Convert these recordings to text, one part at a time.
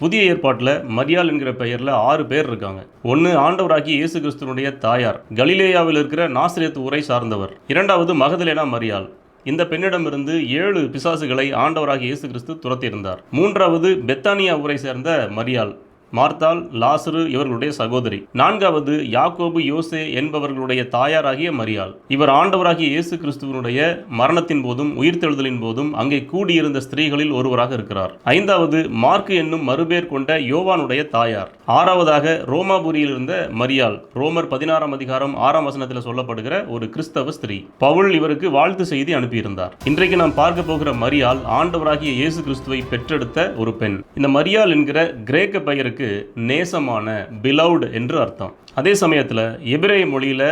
புதிய ஏற்பாட்டில் மரியாள் என்கிற பெயரில் ஆறு பேர் இருக்காங்க. ஒன்று ஆண்டவராகி இயேசு கிறிஸ்துவனுடைய தாயார் கலிலேயாவில் இருக்கிற நாசிரியத் ஊரை சார்ந்தவர். இரண்டாவது மகதலேனா மரியாள். இந்த பெண்ணிடமிருந்து ஏழு பிசாசுகளை ஆண்டவராகி இயேசு கிறிஸ்து துரத்தியிருந்தார். மூன்றாவது பெத்தானியா ஊரை சேர்ந்த மரியாள். மார்த்தாள் லாசரு இவர்களுடைய சகோதரி. நான்காவது யாக்கோபு யோசே என்பவர்களுடைய தாயாராகிய மரியாள். இவர் ஆண்டவராகிய இயேசு கிறிஸ்துவனுடைய மரணத்தின் போதும் உயிர்த்தெழுதலின் போதும் அங்கே கூடியிருந்த ஸ்திரீகளில் ஒருவராக இருக்கிறார். ஐந்தாவது மார்க்கு என்னும் மறுபேர் கொண்ட யோவானுடைய தாயார். ஆறாவதாக ரோமாபுரியில் இருந்த மரியாள். ரோமர் பதினாறாம் அதிகாரம் ஆறாம் வசனத்தில் சொல்லப்படுகிற ஒரு கிறிஸ்தவ ஸ்திரீ. பவுல் இவருக்கு வாழ்த்து செய்தி அனுப்பியிருந்தார். இன்றைக்கு நாம் பார்க்க போகிற மரியாள் ஆண்டவராகிய இயேசு கிறிஸ்துவை பெற்றெடுத்த ஒரு பெண். இந்த மரியாள் என்கிற கிரேக்க பெயருக்கு நேசமான பிலவுட் என்று அர்த்தம். அதே சமயத்தில் எபிரேய மொழியில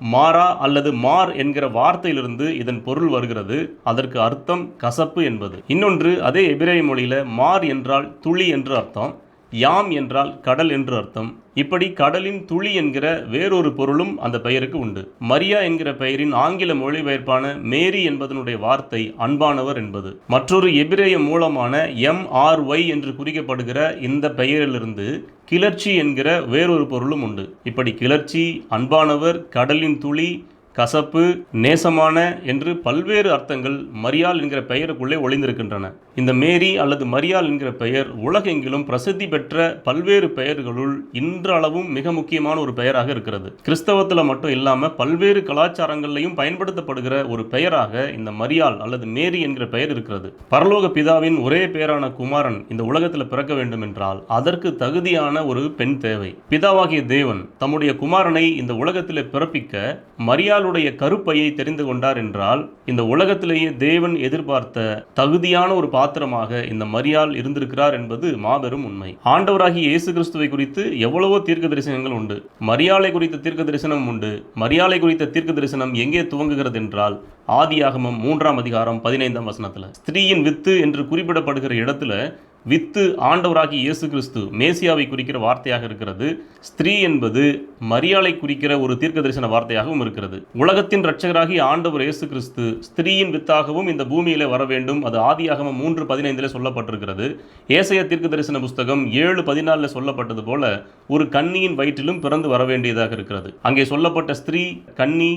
மாரா அல்லது மார் என்கிற வார்த்தையிலிருந்து இதன் பொருள் வருகிறது. அதற்கு அர்த்தம் கசப்பு என்பது. இன்னொன்று அதே எபிரேய மொழியில மார் என்றால் துளி என்று அர்த்தம். யாம் என்றால் கடல் என்று அர்த்தம். இப்படி கடலின் துளி என்கிற வேறொரு பொருளும் அந்த பெயருக்கு உண்டு. மரியா என்கிற பெயரின் ஆங்கில மொழிபெயர்ப்பான மேரி என்பதனுடைய வார்த்தை அன்பானவர் என்பது. மற்றொரு எபிரேய மூலமான எம் ஆர் ஒய் என்று குறிக்கப்படுகிற இந்த பெயரிலிருந்து கிளர்ச்சி என்கிற வேறொரு பொருளும் உண்டு. இப்படி கிளர்ச்சி அன்பானவர் கடலின் துளி கசப்பு நேசமான என்று பல்வேறு அர்த்தங்கள் மரியாள் என்கிற பெயருக்குள்ளே ஒளிந்திருக்கின்றன. இந்த மேரி அல்லது மரியாள் என்கிற பெயர் உலகெங்கிலும் பிரசித்தி பெற்ற பல்வேறு பெயர்களுள் இன்றளவும் மிக முக்கியமான ஒரு பெயராக இருக்கிறது. கிறிஸ்தவத்தில் மட்டும் இல்லாமல் பல்வேறு கலாச்சாரங்களையும் பயன்படுத்தப்படுகிற ஒரு பெயராக இந்த மரியாள் அல்லது மேரி என்கிற பெயர் இருக்கிறது. பரலோக பிதாவின் ஒரே பெயரான குமாரன் இந்த உலகத்தில் பிறக்க வேண்டும் என்றால் அதற்கு தகுதியான ஒரு பெண் தேவை. பிதாவாகிய தேவன் தம்முடைய குமாரனை இந்த உலகத்தில் பிறப்பிக்க மரியாள் மரியாளுடைய கருப்பையை தெரிந்து கொண்டார் என்றால் இந்த உலகத்திலேயே தேவன் எதிர்பார்த்த தகுதியான ஒரு பாத்திரமாக இந்த மரியாள் இருந்திருக்கிறார் என்பது மாபெரும் உண்மை. ஆண்டவராகிய இயேசு கிறிஸ்துவை குறித்து எவ்வளவோ தீர்க்க தரிசனங்கள் உண்டு. மரியாளை குறித்த தீர்க்க தரிசனம் உண்டு. மரியாளை குறித்த தீர்க்க தரிசனம் எங்கே துவங்குகிறது என்றால் ஆதியாகமம் மூன்றாம் அதிகாரம் பதினைந்தாம் வசனத்துல. ஸ்திரீயின் வித்து என்று குறிப்பிடப்படுகிற இடத்துல வித்து ஆண்டவராகி இயேசு கிறிஸ்து மேசியாவை குறிக்கிற வார்த்தையாக இருக்கிறது. ஸ்திரீ என்பது மரியாளை குறிக்கிற ஒரு தீர்க்க தரிசன வார்த்தையாகவும் இருக்கிறது. உலகத்தின் இரட்சகராகி ஆண்டவர் இயேசு கிறிஸ்து ஸ்திரீயின் வித்தாகவும் இந்த பூமியிலே வர வேண்டும். அது ஆதியாகமம் மூன்று பதினைந்தில் சொல்லப்பட்டிருக்கிறது. ஏசைய தீர்க்க தரிசன புஸ்தகம் ஏழு பதினாலில் சொல்லப்பட்டது போல ஒரு கன்னியின் வயிற்றிலும் பிறந்து வர வேண்டியதாக இருக்கிறது. அங்கே சொல்லப்பட்ட ஸ்திரீ கன்னி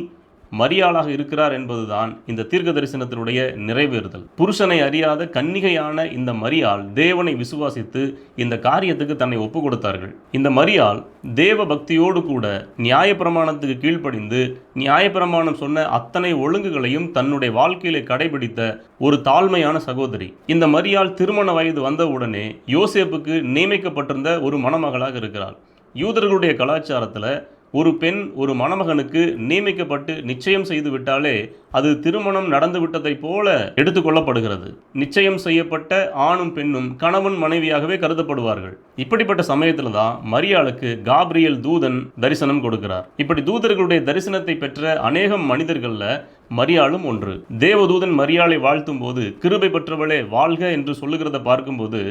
மரியாளாக இருக்கிறார் என்பதுதான் இந்த தீர்க்க தரிசனத்தினுடைய நிறைவேறுதல். புருஷனை அறியாத கன்னிகையான இந்த மரியாள் தேவனை விசுவாசித்து இந்த காரியத்துக்கு தன்னை ஒப்பு கொடுத்தார்கள். இந்த மரியாள் தேவ பக்தியோடு கூட நியாயப்பிரமாணத்துக்கு கீழ்ப்படிந்து நியாயப்பிரமாணம் சொன்ன அத்தனை ஒழுங்குகளையும் தன்னுடைய வாழ்க்கையில கடைபிடித்த ஒரு தாழ்மையான சகோதரி. இந்த மரியாள் திருமண வயது வந்தவுடனே யோசேப்புக்கு நியமிக்கப்பட்டிருந்த ஒரு மணமகளாக இருக்கிறார் யூதர்களுடைய கலாச்சாரத்தில் ஒரு பெண் ஒரு மணமகனுக்கு நியமிக்கப்பட்டு நிச்சயம் செய்து விட்டாலே அது திருமணம் நடந்து விட்டதைப் போல எடுத்துக்கொள்ளப்படுகிறது நிச்சயம் செய்யப்பட்ட ஆணும் பெண்ணும் கணவன் மனைவியாகவே கருதப்படுவார்கள். இப்படிப்பட்ட சமயத்தில் தான் மரியாளுக்கு காப்ரியல் தூதன் தரிசனம் கொடுக்கிறார். இப்படி தூதர்களுடைய தரிசனத்தை பெற்ற அநேகம் மனிதர்களில் மரியாளும் ஒன்று. தேவதூதன் மரியாளை வாழ்த்தும் போது கிருபை பெற்றவளே வாழ்க என்று சொல்லுகிறத பார்க்கும்போது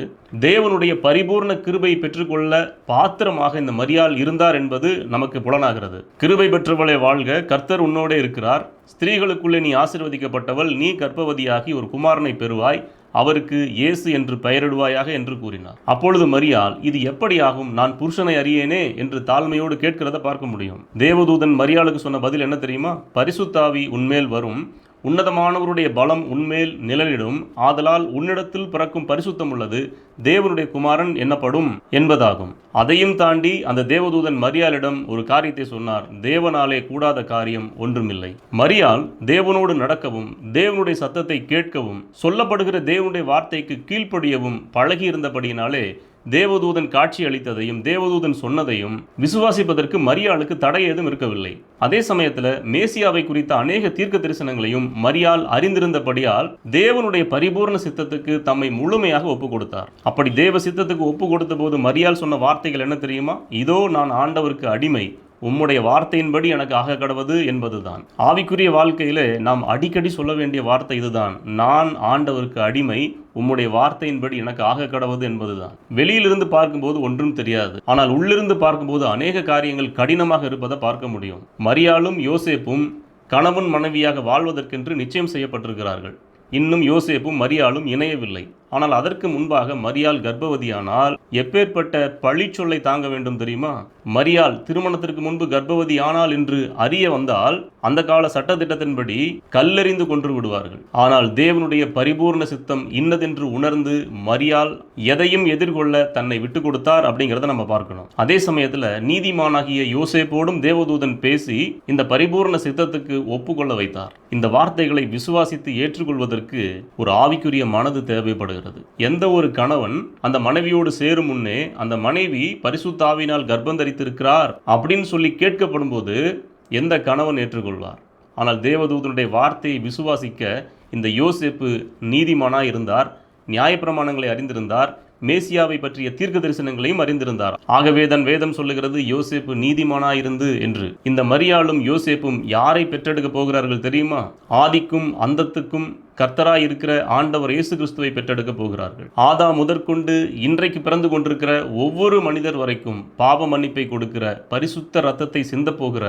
தேவனுடைய பரிபூர்ண கிருபை பெற்றுக்கொள்ள பாத்திரமாக இந்த மரியாள் இருந்தார் என்பது நமக்கு புலனாகிறது. கிருபை பெற்றவளே வாழ்க கர்த்தர் உன்னோடே இருக்கிறார். ஸ்திரீகளுக்குள்ளே நீ ஆசிர்வதிக்கப்பட்டவள் நீ கர்ப்பவதியாகி ஒரு குமாரனை பெறுவாய் அவருக்கு இயேசு என்று பெயரிடுவாயாக என்று கூறினார். அப்பொழுது மரியாள் இது எப்படி ஆகும் நான் புருஷனை அறியேனே? என்று தாழ்மையோடு கேட்கிறத பார்க்க முடியும். தேவதூதன் மரியாளுக்கு சொன்ன பதில் என்ன தெரியுமா? பரிசுத்தாவி உன்மேல் வரும் உன்னதமானவருடைய பலம் உன்மேல் நிழலிடும். ஆதலால் உன்னிடத்தில் பிறக்கும் பரிசுத்தம் உள்ளது. தேவனுடைய குமாரன் என்னப்படும்? என்பதாகும். அதையும் தாண்டி அந்த தேவதூதன் மரியாளிடம் ஒரு காரியத்தை சொன்னார். தேவனாலே கூடாத காரியம் ஒன்றுமில்லை. மரியால் தேவனோடு நடக்கவும் தேவனுடைய சத்தத்தை கேட்கவும் சொல்லப்படுகிற தேவனுடைய வார்த்தைக்கு கீழ்ப்படியவும் பழகியிருந்தபடியினாலே தேவதூதன் காட்சி அளித்ததையும் தேவதூதன் சொன்னதையும் விசுவாசிப்பதற்கு மரியாளுக்கு தடை ஏதும் இருக்கவில்லை. அதே சமயத்தில் மேசியாவை குறித்த அநேக தீர்க்க தரிசனங்களையும் மரியாள் அறிந்திருந்தபடியால் தேவனுடைய பரிபூர்ண சித்தத்துக்கு தம்மை முழுமையாக ஒப்பு கொடுத்தார். அப்படி தேவ சித்தத்துக்கு ஒப்பு கொடுத்த போது மரியாள் சொன்ன வார்த்தைகள் என்ன தெரியுமா? இதோ நான் ஆண்டவருக்கு அடிமை. உம்முடைய வார்த்தையின்படி எனக்கு ஆக கடவது என்பதுதான். ஆவிக்குரிய வாழ்க்கையிலே நாம் அடிக்கடி சொல்ல வேண்டிய வார்த்தை இதுதான். நான் ஆண்டவருக்கு அடிமை உம்முடைய வார்த்தையின்படி எனக்கு ஆக கடவது என்பதுதான். வெளியிலிருந்து பார்க்கும்போது ஒன்றும் தெரியாது. ஆனால் உள்ளிருந்து பார்க்கும்போது அநேக காரியங்கள் கடினமாக இருப்பதை பார்க்க முடியும். மரியாளும் யோசேப்பும் கணவன் மனைவியாக வாழ்வதற்கென்று நிச்சயம் செய்யப்பட்டிருக்கிறார்கள். இன்னும் யோசேப்பும் மரியாளும் இணையவில்லை. ஆனால் அதற்கு முன்பாக மரியாள் கர்ப்பவதியானால் எப்பேற்பட்ட பழிச்சொல்லை தாங்க வேண்டும் தெரியுமா? மரியாள் திருமணத்திற்கு முன்பு கர்ப்பவதி ஆனால் என்று அறிய வந்தால் அந்த கால சட்டத்திட்டத்தின்படி கல்லெறிந்து கொன்று விடுவார்கள். ஆனால் தேவனுடைய பரிபூர்ண சித்தம் இன்னதென்று உணர்ந்து மரியாள் எதையும் எதிர்கொள்ள தன்னை விட்டு கொடுத்தார் அப்படிங்கிறத நம்ம பார்க்கணும். அதே சமயத்தில் நீதிமானாகிய யோசேப்போடும் தேவதூதன் பேசி இந்த பரிபூர்ண சித்தத்துக்கு ஒப்புக்கொள்ள வைத்தார். இந்த வார்த்தைகளை விசுவாசித்து ஏற்றுக்கொள்வதற்கு ஒரு ஆவிக்குரிய மனது தேவைப்படுகிறது. எந்த ஒரு கணவன் அந்த மனைவியோடு சேரும் முன்னே அந்த மனைவி பரிசுத்தாவினால் கர்ப்பம் தரித்திருக்கிறார் அப்படின்னு சொல்லி கேட்கப்படும் போது எந்த கணவன் ஏற்றுக்கொள்வார்? ஆனால் தேவதூதனுடைய வார்த்தையை விசுவாசிக்க இந்த யோசேப்பு நீதிமானாக இருந்தார் நியாயப்பிரமாணங்களை அறிந்திருந்தார் மேசியாவை பற்றிய தீர்க்க தரிசனங்களையும் அறிந்திருந்தார் ஆகவே தன் வேதம் சொல்லுகிறது யோசேப்பு நீதிமானாயிருந்து என்று. இந்த மரியாளும் யோசேப்பும் யாரை பெற்றெடுக்கப் போகிறார்கள் தெரியுமா? ஆதிக்கும் அந்தத்துக்கும் கர்த்தராய் இருக்கிற ஆண்டவர் இயேசு கிறிஸ்துவை பெற்றெடுக்க போகிறார்கள். ஆதா முதற்கொண்டு இன்றைக்கு பிறந்து கொண்டிருக்கிற ஒவ்வொரு மனிதர் வரைக்கும் பாவ மன்னிப்பை கொடுக்கிற பரிசுத்த ரத்தத்தை சிந்தப்போகிற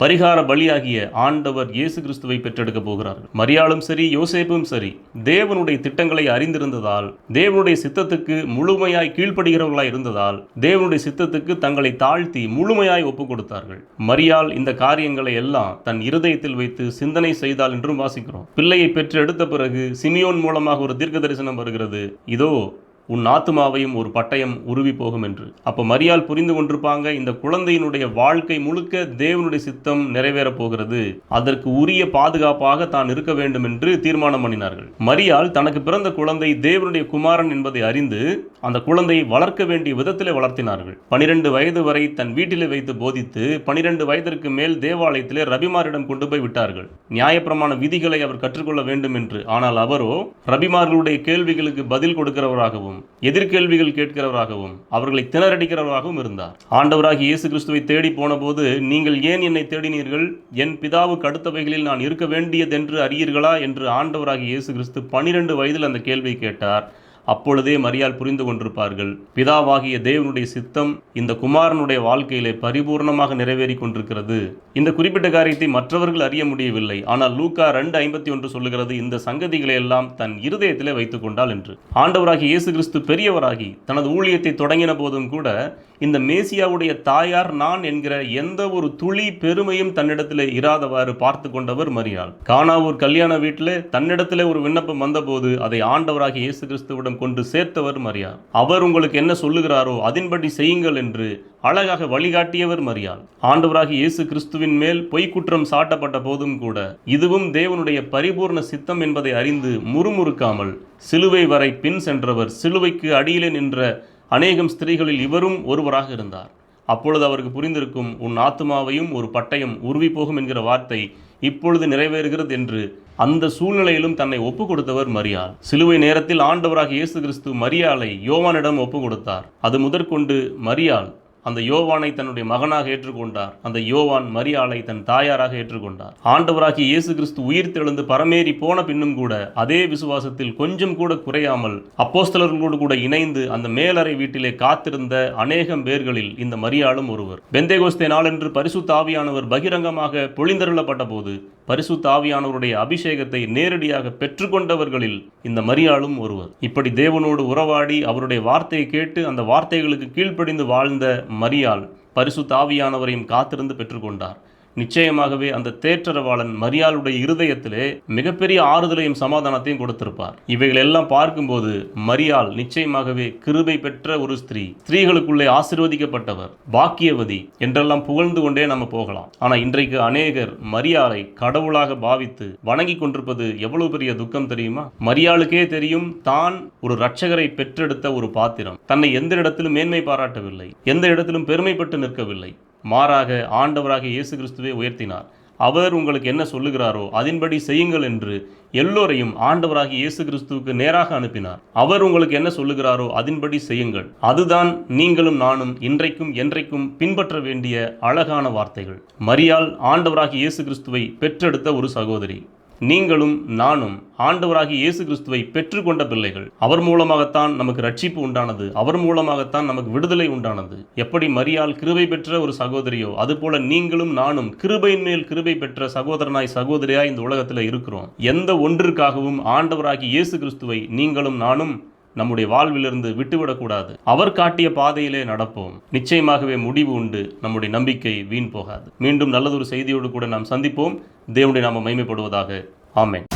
பரிகார பலியாகிய ஆண்டவர் இயேசு கிறிஸ்துவை பெற்றெடுக்க போகிறார்கள். மரியாளும் சரி யோசேப்பும் சரி தேவனுடைய திட்டங்களை அறிந்திருந்ததால் தேவனுடைய சித்தத்துக்கு முழுமையாய் கீழ்ப்படுகிறவர்களாய் இருந்ததால் தேவனுடைய சித்தத்துக்கு தங்களை தாழ்த்தி முழுமையாய் ஒப்பு கொடுத்தார்கள். மரியாள் இந்த காரியங்களை எல்லாம் தன் இருதயத்தில் வைத்து சிந்தனை செய்தால் என்றும் வாசிக்கிறோம். பிள்ளையை பெற்று எடுத்த பிறகு சிமியோன் மூலமாக ஒரு தீர்க்க தரிசனம் வருகிறது. இதோ உன் ஆத்துமாவையும் ஒரு பட்டயம் உருவி போகும் என்று. அப்போ மரியால் புரிந்து கொண்டிருப்பாங்க இந்த குழந்தையினுடைய வாழ்க்கை முழுக்க தேவனுடைய சித்தம் நிறைவேறப் போகிறது அதற்கு உரிய பாதுகாப்பாக தான் இருக்க வேண்டும் என்று தீர்மானம் பண்ணினார்கள். மரியால் தனக்கு பிறந்த குழந்தை தேவனுடைய குமாரன் என்பதை அறிந்து அந்த குழந்தையை வளர்க்க வேண்டிய விதத்தில் வளர்த்தினார்கள். பனிரெண்டு வயது வரை தன் வீட்டிலே வைத்து போதித்து பனிரெண்டு வயதிற்கு மேல் தேவாலயத்திலே ரபிமாரிடம் கொண்டு போய் விட்டார்கள். நியாயப்பிரமாண விதிகளை அவர் கற்றுக்கொள்ள வேண்டும் என்று. ஆனால் அவரோ ரபிமார்களுடைய கேள்விகளுக்கு பதில் கொடுக்கிறவராகவும் எதிர்கேள்விகள் கேட்கிறவராகவும் அவர்களை திணறடிக்கிறவராகவும் இருந்தார். ஆண்டவராகி இயேசு கிறிஸ்துவை தேடி போனபோது நீங்கள் ஏன் என்னை தேடினீர்கள்? என் பிதாவுக்கு அடுத்தவைகளில் நான் இருக்க வேண்டியதென்று அறியீர்களா? என்று ஆண்டவராகி இயேசு கிறிஸ்து பனிரெண்டு வயதில் அந்த கேள்வியை கேட்டார். அப்பொழுதே மரியாள் புரிந்து கொண்டிருப்பார்கள். பிதாவாகிய தேவனுடைய சித்தம் இந்த குமாரனுடைய வாழ்க்கையிலே பரிபூர்ணமாக நிறைவேறி கொண்டிருக்கிறது. இந்த குறிப்பிட்ட காரியத்தை மற்றவர்கள் அறிய முடியவில்லை. ஆனால் லூக்கா ரெண்டு ஐம்பத்தி ஒன்று சொல்லுகிறது இந்த சங்கதிகளை எல்லாம் தன் இருதயத்திலே வைத்துக் கொண்டாள் என்று. ஆண்டவராகி இயேசு கிறிஸ்து பெரியவராகி தனது ஊழியத்தை தொடங்கின போதும் கூட இந்த மேசியாவுடைய தாயார் நான் என்கிற எந்த ஒரு துளி பெருமையும் தன்னிடத்திலே இராதவாறு பார்த்து கொண்டவர் மரியாள். கானாவூர் கல்யாண வீட்டிலே தன்னிடத்திலே ஒரு விண்ணப்பம் வந்தபோது அதை ஆண்டவராக இயேசு கிறிஸ்துவிடம் கொண்டு சேர்த்தவர் மரியாள். அவர் உங்களுக்கு என்ன சொல்லுகிறாரோ அதன்படி செய்யுங்கள் என்று அழகாக வழிகாட்டியவர் மரியாள். ஆண்டவராக இயேசு கிறிஸ்துவின் மேல் பொய்க்குற்றம் சாட்டப்பட்ட போதும் கூட இதுவும் தேவனுடைய பரிபூர்ண சித்தம் என்பதை அறிந்து முறுமுறுக்காமல் சிலுவை வரை பின் சென்றவர் சிலுவைக்கு அடியிலே நின்ற அநேகம் ஸ்திரீகளில் இவரும் ஒருவராக இருந்தார். அப்பொழுது அவருக்கு புரிந்திருக்கும் உன் ஆத்துமாவையும் ஒரு பட்டயம் உருவி போகும் என்கிற வார்த்தை இப்பொழுது நிறைவேறுகிறது என்று அந்த சூழ்நிலையிலும் தன்னை ஒப்பு கொடுத்தவர் மரியாள். சிலுவை நேரத்தில் ஆண்டவராக இயேசு கிறிஸ்து மரியாளை யோவானிடம் ஒப்பு கொடுத்தார். அது முதற்கொண்டு மரியாள் அந்த யோவானை தன்னுடைய மகனாக ஏற்றுக்கொண்டார். அந்த யோவான் மரியாளை தன் தாயாராக ஏற்றுக்கொண்டார். ஆண்டவராகிய இயேசு கிறிஸ்து உயிர் தெழுந்து பரமேறி போன பின்னும் கூட அதே விசுவாசத்தில் கொஞ்சம் கூட குறையாமல் அப்போஸ்தலர்களோடு கூட இணைந்து அந்த மேலறை வீட்டிலே காத்திருந்த அநேகம் பேர்களில் இந்த மரியாளும் ஒருவர். பெந்தேகோஸ்தே நாளென்று பரிசு தாவியானவர் பகிரங்கமாக பொழிந்தருளப்பட்ட போது பரிசு தாவியானவருடைய அபிஷேகத்தை நேரடியாக பெற்றுக்கொண்டவர்களில் இந்த மரியாளும் ஒருவர். இப்படி தேவனோடு உறவாடி அவருடைய வார்த்தையை கேட்டு அந்த வார்த்தைகளுக்கு கீழ்ப்படிந்து வாழ்ந்த மரியாள் பரிசு தாவியானவரையும் காத்திருந்து பெற்றுக்கொண்டார். நிச்சயமாகவே அந்த தேற்றரவாளன் மரியாளுடைய இருதயத்திலே மிகப்பெரிய ஆறுதலையும் சமாதானத்தையும் கொடுத்திருப்பார். இவைகள் எல்லாம் பார்க்கும்போது மரியாள் நிச்சயமாகவே கிருபை பெற்ற ஒரு ஸ்திரீ. ஸ்திரீகளுக்குள்ளே ஆசிர்வதிக்கப்பட்டவர் பாக்கியவதி என்றெல்லாம் புகழ்ந்து கொண்டே நம்ம போகலாம். ஆனா இன்றைக்கு அநேகர் மரியாளை கடவுளாக பாவித்து வணங்கி கொண்டிருப்பது எவ்வளவு பெரிய துக்கம் தெரியுமா? மரியாளுக்கே தெரியும் தான் ஒரு ரட்சகரை பெற்றெடுத்த ஒரு பாத்திரம். தன்னை எந்த இடத்திலும் மேன்மை பாராட்டவில்லை எந்த இடத்திலும் பெருமைப்பட்டு நிற்கவில்லை. மாறாக ஆண்டவராக இயேசு கிறிஸ்துவை உயர்த்தினார். அவர் உங்களுக்கு என்ன சொல்லுகிறாரோ அதன்படி செய்யுங்கள் என்று எல்லோரையும் ஆண்டவராக இயேசு கிறிஸ்துவுக்கு நேராக அனுப்பினார். அவர் உங்களுக்கு என்ன சொல்லுகிறாரோ அதன்படி செய்யுங்கள். அதுதான் நீங்களும் நானும் இன்றைக்கும் என்றைக்கும் பின்பற்ற வேண்டிய அழகான வார்த்தைகள். மரியால் ஆண்டவராக இயேசு கிறிஸ்துவை பெற்றெடுத்த ஒரு சகோதரி. நீங்களும் நானும் ஆண்டவராகிய இயேசு கிறிஸ்துவை பெற்றுக்கொண்ட பிள்ளைகள். அவர் மூலமாகத்தான் நமக்கு ரட்சிப்பு உண்டானது. அவர் மூலமாகத்தான் நமக்கு விடுதலை உண்டானது. எப்படி மரியால் கிருபை பெற்ற ஒரு சகோதரியோ அதுபோல நீங்களும் நானும் கிருபையின் மேல் கிருபை பெற்ற சகோதரனாய் சகோதரியாய் இந்த உலகத்தில் இருக்கிறோம். எந்த ஒன்றிற்காகவும் ஆண்டவராகி இயேசு கிறிஸ்துவை நீங்களும் நானும் நம்முடைய வாழ்விலிருந்து விட்டுவிடக்கூடாது. அவர் காட்டிய பாதையிலே நடப்போம். நிச்சயமாகவே முடிவு உண்டு. நம்முடைய நம்பிக்கை வீண் போகாது. மீண்டும் நல்லதொரு செய்தியோடு கூட நாம் சந்திப்போம். தேவனுடைய நாம மைமைப்படுவதாக ஆமேன்.